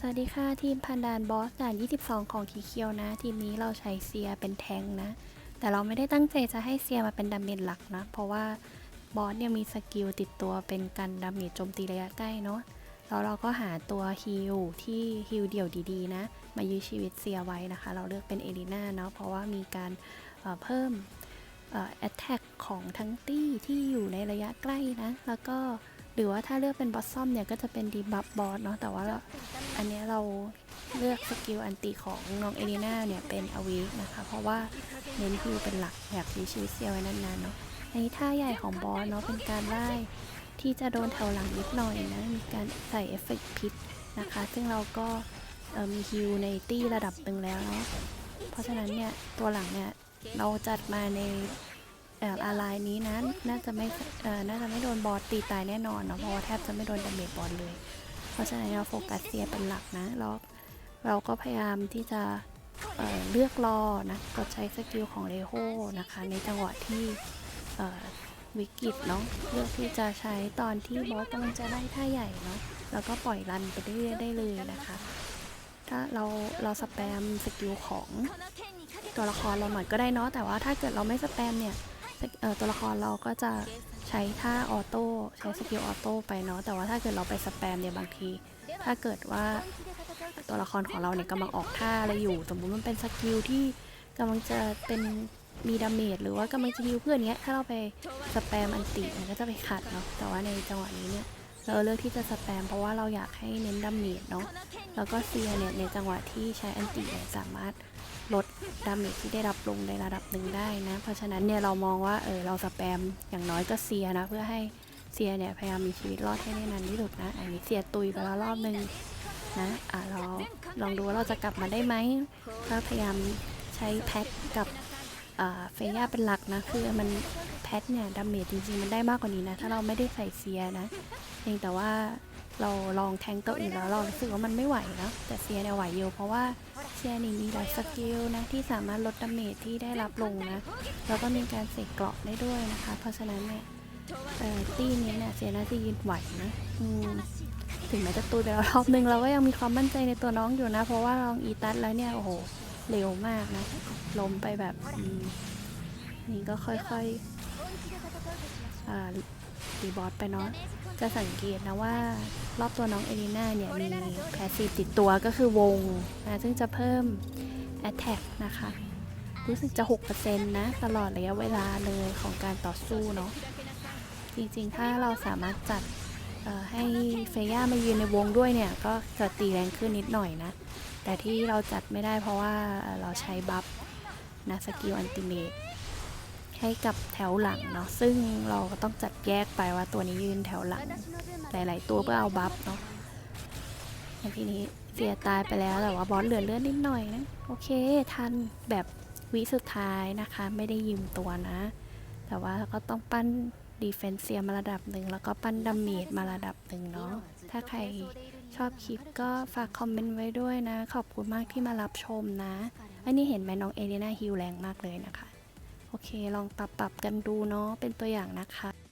สวัสดีค่ะ ทีมพันดานบอสด่าน 22 ของทีเคียวนะ ทีมนี้เราใช้เซียเป็นแทงนะ แต่เราไม่ได้ตั้งใจจะให้เซียมาเป็นดาเมจหลักนะ เพราะว่าบอสเนี่ยมีสกิลติดตัวเป็นกันดาเมจโจมตีระยะใกล้เนาะแล้วเราก็หาตัวฮิลที่ฮิลเดี่ยวดีๆนะ มายื้อชีวิตเซียไว้นะคะ เราเลือกเป็นเอลิน่าเนาะเพราะว่ามีการเอ่อเพิ่มแอตแทกของทั้งตี้ที่อยู่ในระยะใกล้นะ แล้วก็ หรือว่าถ้าเลือกเป็นบอสซอมเนี่ยก็จะเป็นดีบัฟบอสเนาะแต่ว่าอันนี้เราเลือกสกิลอันติของน้องเอลิน่าเนี่ยเป็นอวีนะคะ เพราะว่าเน้นฮิวเป็นหลักอยากมีชีวิตเซียวไว้นานๆเนาะในท่าใหญ่ของบอสเนาะเป็นการไล่ที่จะโดนแถวหลังนิดหน่อยนะมีการใส่เอฟเฟกต์พิษนะคะ ซึ่งเราก็มีฮิวในตี้ระดับหนึ่งแล้วเนาะเพราะฉะนั้นเนี่ยตัวหลังเนี่ยเราจัดมาใน อ่ออะไรนี้นะน่าจะไม่เอ่อน่าจะไม่โดนบอสตีตายแน่นอนเนาะเพราะว่าแทบจะไม่โดนดาเมจบอสเลย เพราะฉะนั้นเราโฟกัสเซียเป็นหลักนะแล้วเราก็พยายามที่จะเเลือกรอนะกดใช้สกิลของเลโฮนะคะ ในจังหวะที่วิกฤตเนาะเลือกที่จะใช้ตอนที่บอสกำลังจะได้ท่าใหญ่เนาะแล้วก็ปล่อยรันไปเรื่อยๆได้เลยนะคะ ถ้าเราเราสแปมสกิลของตัวละครเราหน่อยก็ได้เนาะแต่ว่าถ้าเกิดเราไม่สแปมเนี่ย ตัวละครเราก็จะใช้ท่าออโต้ใช้สกิลออโต้ไปเนาะแต่ว่าถ้าเกิดเราไปสแปมเนี่ยบางที ถ้าเกิดว่าตัวละครของเราเนี่ยกำลังออกท่าอะไรอยู่ สมมติมันเป็นสกิลที่กำลังจะเป็นมีดาเมจหรือว่ากำลังจะฮิวเพื่อนเนี้ยถ้าเราไปสแปมอันติมันก็จะไปขัดเนาะแต่ว่าในจังหวะนี้เนี่ย เราเลือกที่จะสแปมเพราะว่าเราอยากให้เน้นดาเมจเนาะแล้วก็เซียเนี่ยในจังหวะที่ใช้อันติเนี่ยสามารถลดดาเมจที่ได้รับลงในระดับหนึ่งได้นะ เพราะฉะนั้นเนี่ยเรามองว่าเออเราสแปมอย่างน้อยก็เซียนะ เพื่อให้เซียเนี่ยพยายามมีชีวิตรอดให้ได้นานที่สุดนะ อันนี้เซียตุยไปแล้วรอบหนึ่งนะอะเราลองดูว่าเราจะกลับมาได้ไหมก็พยายามใช้แพทกับเฟย่าเป็นหลักนะ คือมัน พทเนี่ยดาเมจจริงๆ มันได้มากกว่านี้นะ ถ้าเราไม่ได้ใส่เซียนะเพียงแต่ว่าเราลองแทงตัวอื่นแล้วเรารู้สึกว่ามันไม่ไหวนะแต่เซียเนี่ยไหวอยู่เพราะว่าเซียนี่มีหลายสกิลนะที่สามารถลดดาเมจที่ได้รับลงนะแล้วก็มีการเสกเกราะได้ด้วยนะคะ เพราะฉะนั้นเนี่ยตี้นี้เนี่ยเสียน่าจะยืนไหวนะถึงแม้จะตูไปแล้วรอบนึงเราก็ยังมีความมั่นใจในตัวน้องอยู่นะ เพราะว่าลองอีตัสแล้วเนี่ยโอ้โหเร็วมากนะล้มไปแบบนี่ก็ค่อยๆ อ่าดีบอสไปเนาะจะสังเกตนะว่า รอบตัวน้องเอลิน่าเนี่ย มีแพสซีฟติดตัวก็คือวงนะซึ่งจะเพิ่ม Attack นะคะ รู้สึกจะ 6%นะ ตลอดระยะเวลาเลยของการต่อสู้เนาะจริงๆ ถ้าเราสามารถจัดให้เฟย่ามายืนในวงด้วยเนี่ย ก็จะตีแรงขึ้นนิดหน่อยนะ แต่ที่เราจัดไม่ได้เพราะว่าเอ่อเราใช้บัฟนะสกิลอันติเมต ให้กับแถวหลังเนาะซึ่งเราก็ต้องจัดแยกไปว่าตัวนี้ยืนแถวหลัง หลายๆ ตัวเพื่อเอาบัฟเนาะในทีนี้เสียตายไปแล้วแต่ว่าบอสเหลือเลือดนิดหน่อยนะโอเคทันแบบวิสุดท้ายนะคะ ไม่ได้ยืมตัวนะ แต่ว่าก็ต้องปั้นดีเฟนเซียมาระดับหนึ่งแล้วก็ปั้นดาเมจมาระดับหนึ่งเนาะถ้าใครชอบคลิปก็ฝากคอมเมนต์ไว้ด้วยนะ ขอบคุณมากที่มารับชมนะ อันนี้เห็นไหมน้องเอเลนาฮิวแรงมากเลยนะคะ เคลองปรับปรับกันดูเนาะเป็นตัวอย่างนะคะ